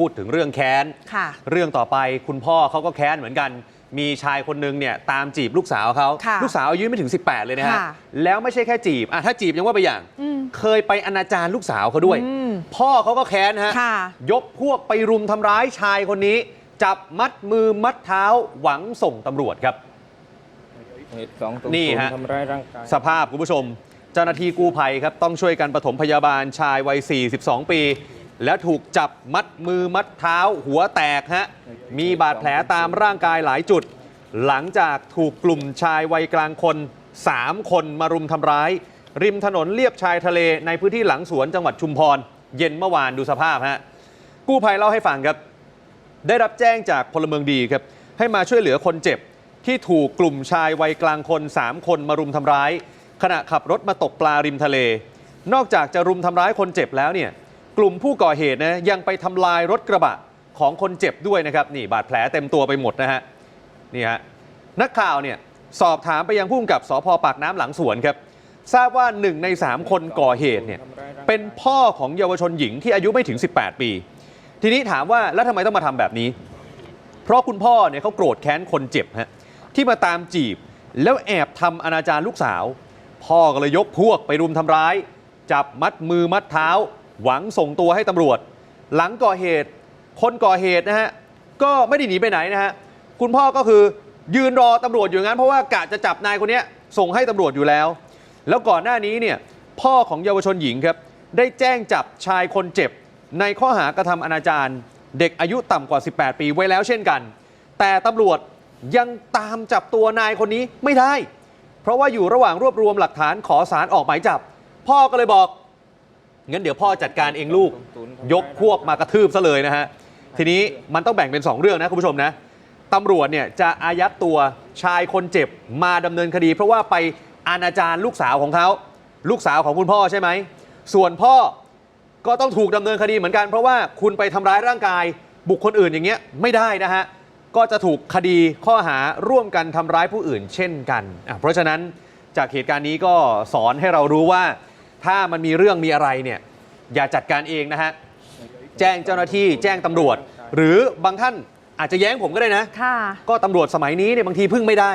พูดถึงเรื่องแค้น ค่ะ เรื่องต่อไปคุณพ่อเขาก็แค้นเหมือนกัน มีชายคนนึงเนี่ยตามจีบลูกสาวเขาค่ะลูกสาวอายุไม่ถึง 18 เลยนะฮะ ค่ะแล้วไม่ใช่แค่จีบอะถ้าจีบยังว่าไปอย่าง อืมเคยไปอนาจารลูกสาวเขาด้วย อืมพ่อเขาก็แค้นฮะ ค่ะ ยกพวกไปรุมทำร้ายชายคนนี้ จับมัดมือมัดเท้าหวังส่งตำรวจครับ เหตุสองตรงนี่ศูนฮะย์ทำร้ายร่างกาย สภาพคุณผู้ชม เจ้าหน้าที่กู้ภัยครับ ต้องช่วยกันปฐมพยาบาลชายวัย 42 ปี แล้วถูกจับมัดมือมัดเท้า หัวแตกฮะ มีบาดแผลตามร่างกายหลายจุด หลังจากถูกกลุ่มชายวัยกลางคน 3 คนมารุมทำร้าย ริมถนนเลียบชายทะเลในพื้นที่หลังสวนจังหวัดชุมพร เย็นเมื่อวานดูสภาพฮะ กู้ภัยเล่าให้ฟังครับ ได้รับแจ้งจากพลเมืองดีครับ ให้มาช่วยเหลือคนเจ็บ ที่ถูกกลุ่มชายวัยกลางคน 3 คนมารุมทำร้าย ขณะขับรถมาตกปลาริมทะเล นอกจากจะรุมทำร้ายคนเจ็บแล้วเนี่ย กลุ่มผู้ก่อเหตุนะยังไปทำลายรถกระบะของคนเจ็บด้วยนะครับนี่บาดแผลเต็มตัวไปหมดนะฮะนี่ฮะนักข่าวเนี่ยสอบถามไปยังผู้กำกับสพปากน้ำหลังสวนครับ ทราบว่าหนึ่งใน3คนก่อเหตุเนี่ยเป็นพ่อของเยาวชนหญิงที่อายุไม่ถึง 18 ปี ทีนี้ถามว่าแล้วทำไมต้องมาทำแบบนี้ เพราะคุณพ่อเนี่ยเขาโกรธแค้นคนเจ็บฮะที่มาตามจีบแล้วแอบทำอนาจารลูกสาว พ่อก็เลยยกพวกไปรุมทำร้าย จับมัดมือมัดเท้า หวังส่งตัวให้ตำรวจ หลังก่อเหตุ คนก่อเหตุนะฮะก็ไม่ได้หนีไปไหนนะฮะคุณพ่อก็คือยืนรอตำรวจอยู่งั้นเพราะว่ากะจะจับนายคนนี้ส่งให้ตำรวจอยู่แล้ว แล้วก่อนหน้านี้เนี่ยพ่อของเยาวชนหญิงครับได้แจ้งจับชายคนเจ็บ ในข้อหากระทำอนาจารเด็กอายุต่ำกว่า 18 ปีไว้แล้วเช่นกัน แต่ตำรวจยังตามจับตัวนายคนนี้ไม่ได้ เพราะว่าอยู่ระหว่างรวบรวมหลักฐานขอสารออกหมายจับ พ่อก็เลยบอก งั้นเดี๋ยวพ่อจัดการเองลูก ยกพวกมากระทืบซะเลยนะฮะ ทีนี้มันต้องแบ่งเป็น 2 เรื่องนะคุณผู้ชมนะตำรวจเนี่ยจะอายัดตัวชายคนเจ็บมาดำเนินคดี เพราะว่าไปอนาจารลูกสาวของเขา ลูกสาวของคุณพ่อใช่ไหม ส่วนพ่อก็ต้องถูกดำเนินคดีเหมือนกัน เพราะว่าคุณไปทำร้ายร่างกายบุคคลอื่นอย่างเงี้ยไม่ได้นะฮะ ก็จะถูกคดีข้อหาร่วมกันทำร้ายผู้อื่นเช่นกันอะเพราะฉะนั้นจากเหตุการณ์นี้ก็สอนให้เรารู้ว่า ถ้ามันมีเรื่องมีอะไรเนี่ย อย่าจัดการเองนะฮะ แจ้งเจ้าหน้าที่แจ้งตำรวจ หรือบางท่านอาจจะแย้งผมก็ได้นะ ค่ะ ก็ตำรวจสมัยนี้เนี่ยบางทีพึ่งไม่ได้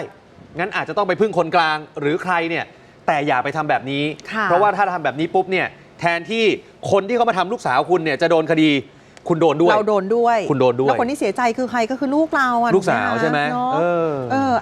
งั้นอาจจะต้องไปพึ่งคนกลางหรือใครเนี่ย แต่อย่าไปทำแบบนี้ ค่ะ เพราะว่าถ้าทำแบบนี้ปุ๊บเนี่ยแทนที่คนที่เขามาทำลูกสาวคุณเนี่ยจะโดนคดีคุณโดนด้วย เราโดนด้วยคุณโดนด้วย แล้วคนที่เสียใจคือใครก็คือลูกเราอะลูกสาวใช่ไหมเนาะเออ เออ